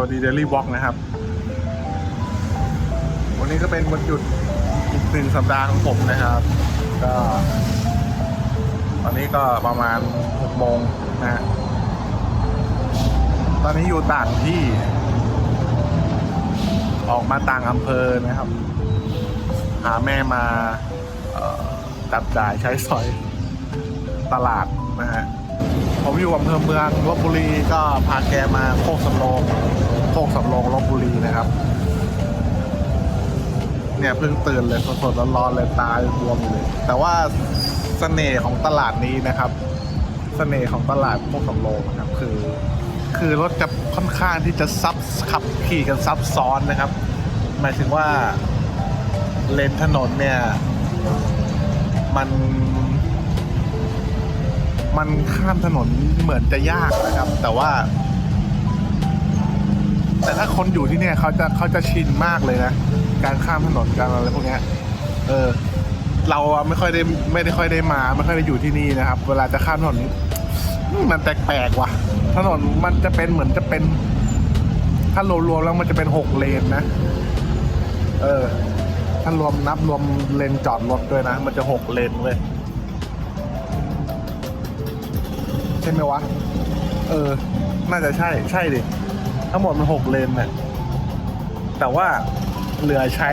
วัสดีเดลี่วอล์กนะครับ วันนี้ก็เป็นวันหยุดอีกหนึ่งสัปดาห์ของผมนะครับ ก็ ตอนนี้ก็ประมาณหกโมงนะฮะตอนนี้อยู่ต่างที่ ออกมาต่างอำเภอนะครับ หาแม่มาจับจ่ายใช้สอยตลาดนะฮะ ผมอยู่อำเภอเมืองลบบุรีก็พาแกมาโคกสำโรงโคกสำโรงลบบุรีนะครับ เนี่ยเพิ่งตื่นเลยสดๆร้อนๆเลยตาบวมเลย แต่ว่าเสน่ห์ของตลาดนี้นะครับเสน่ห์ของตลาดโคกสำโรงนะครับคือ คือรถจะค่อนข้างที่จะซับขับขี่กันซับซ้อนนะครับ หมายถึงว่าเลนถนนเนี่ย มัน มันข้ามถนนเหมือนจะยากนะครับ แต่ว่า แต่ถ้าคนอยู่ที่เนี่ยเขาจะเขาจะชินมากเลยนะ การข้ามถนนการอะไรพวกนี้เออ เราไม่ค่อยได้ไม่ได้ค่อยได้มา ไม่ค่อยได้อยู่ที่นี่นะครับ เวลาจะข้ามถนนมมันแปลกๆว่ะ ถนนมันจะเป็นเหมือนจะเป็น ถ้ารวมๆแล้วมันจะเป็นหกเลนนะ เออ ถ้ารวมนับรวมเลนจอดรถด้วยนะ มันจะหกเลนเว้ย ใช่ไหมวะ เออ น่าจะใช่ใช่ดิ ทั้งหมดมันหกเลนน่ะ แต่ว่าเหลือใช้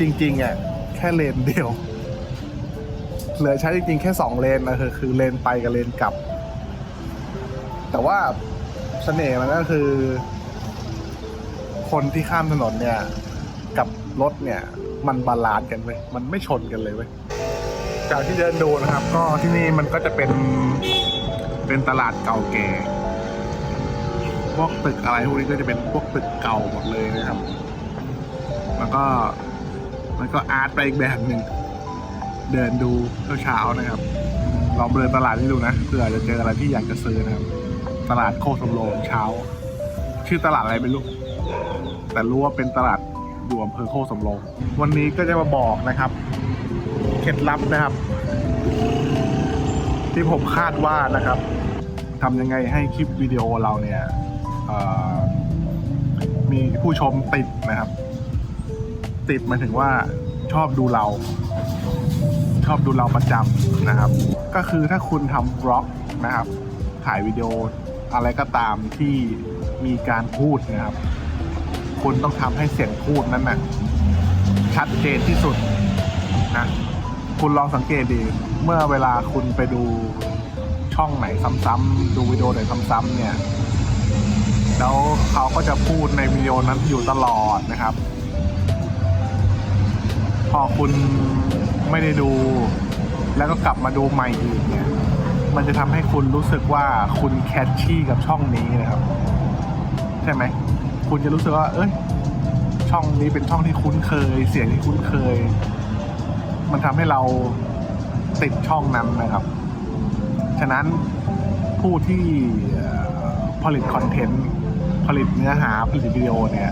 จริงๆอะแค่เลนเดียว เหลือใช้จริงๆแค่สองเลนนะคือคือเลนไปกับเลนกลับ แต่ว่าเสน่ห์มันก็คือ คนที่ข้ามถนนเนี่ย กับรถเนี่ย มันบาลานซ์กันเว้ยมันไม่ชนกันเลยเว้ยจากที่เดินดูนะครับ ก็ที่นี่มันก็จะเป็น เป็นตลาดเก่าแก่ พวกตึกอะไรพวกนี้ก็จะเป็นพวกตึกเก่าหมดเลยนะครับแล้วก็มันก็อาร์ตไปอีกแบบหนึ่ง เดินดูเช้าๆนะครับ ลองเดินตลาดนี้ดูนะ เผื่อจะเจออะไรที่อยากจะซื้อนะครับ ตลาดโคกสำโรงเช้า ชื่อตลาดอะไรไม่รู้ แต่รู้ว่าเป็นตลาดอยู่อำเภอโคกสำโรงวันนี้ก็จะมาบอกนะครับ เคล็ดลับนะครับ ที่ผมคาดว่านะครับทำยังไงให้คลิปวิดีโอเราเนี่ยมีผู้ชมติดนะครับ ติดหมายถึงว่าชอบดูเรา ชอบดูเราประจำนะครับ ก็คือถ้าคุณทำบล็อกนะครับ ถ่ายวิดีโออะไรก็ตามที่มีการพูดนะครับ คุณต้องทำให้เสียงพูดนั้นนะ่ะชัดเจนที่สุดนะ คุณลองสังเกตดีเมื่อเวลาคุณไปดูช่องไหนซ้ำๆดูวิดีโอไหนซ้ำๆเนี่ย แล้วเขาก็จะพูดในวิดีโอนั้นอยู่ตลอดนะครับ พอคุณไม่ได้ดู แล้วก็กลับมาดูใหม่อีกเนี่ย มันจะทำให้คุณรู้สึกว่าคุณแคชชี่กับช่องนี้นะครับ ใช่ไหม คุณจะรู้สึกว่า เอ้ย ช่องนี้เป็นช่องที่คุ้นเคย เสียงที่คุ้นเคย มันทำให้เราติดช่องนั้นนะครับ ฉะนั้นผู้ที่ผลิตคอนเทนต์ ผลิตเนื้อหาผลิตวิดีโอเนี่ย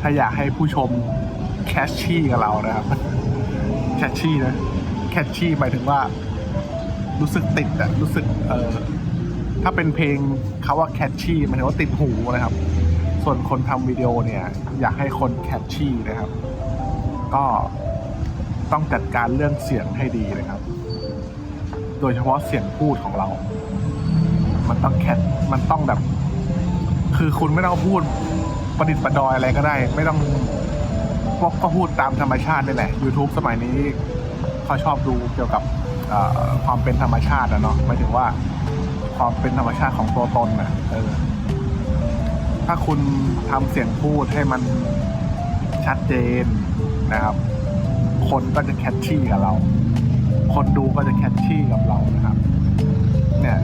ถ้าอยากให้ผู้ชมแคชชี่กับเรานะครับ แคชชี่นะแคชชี่หมายถึงว่า รู้สึกติดอะรู้สึกเออถ้าเป็นเพลงเขาว่าแคชชี่หมายถึงว่าติดหูนะครับ ส่วนคนทำวิดีโอเนี่ย อยากให้คนแคชชี่นะครับ ก็ ต้องจัดการเรื่องเสียงให้ดีนะครับ โดยเฉพาะเสียงพูดของเรา มันต้องแคทมันต้องแบบ คือคุณไม่ต้องพูดประดิษฐ์ประดอยอะไรก็ได้ ไม่ต้องก็พูดตามธรรมชาตินี่แหละ YouTube สมัยนี้เขาชอบดูเกี่ยวกับความเป็นธรรมชาตินะเนาะหมายถึงว่าความเป็นธรรมชาติของตัวตนนะเออถ้าคุณทำเสียงพูดให้มันชัดเจนนะครับ คนก็จะแคชชี่กับเรา คนดูก็จะแคชชี่กับเรานะครับ เนี่ย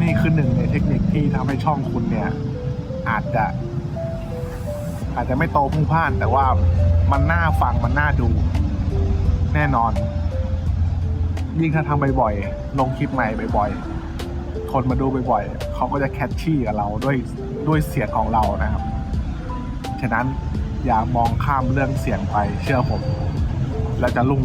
นี่คือหนึ่งในเทคนิคที่ทำให้ช่องคุณเนี่ย อาจจะ อาจจะไม่โตพุ่งพ่าน แต่ว่ามันน่าฟังมันน่าดู แน่นอน ยิ่งถ้าทำบ่อยๆลงคลิปใหม่บ่อยๆคนมาดูบ่อยๆเขาก็จะแคชชี่กับเราด้วยด้วยเสียงของเรานะครับ ฉะนั้นอย่ามองข้ามเรื่องเสียงไปเชื่อผม แล้วจะรุ่ง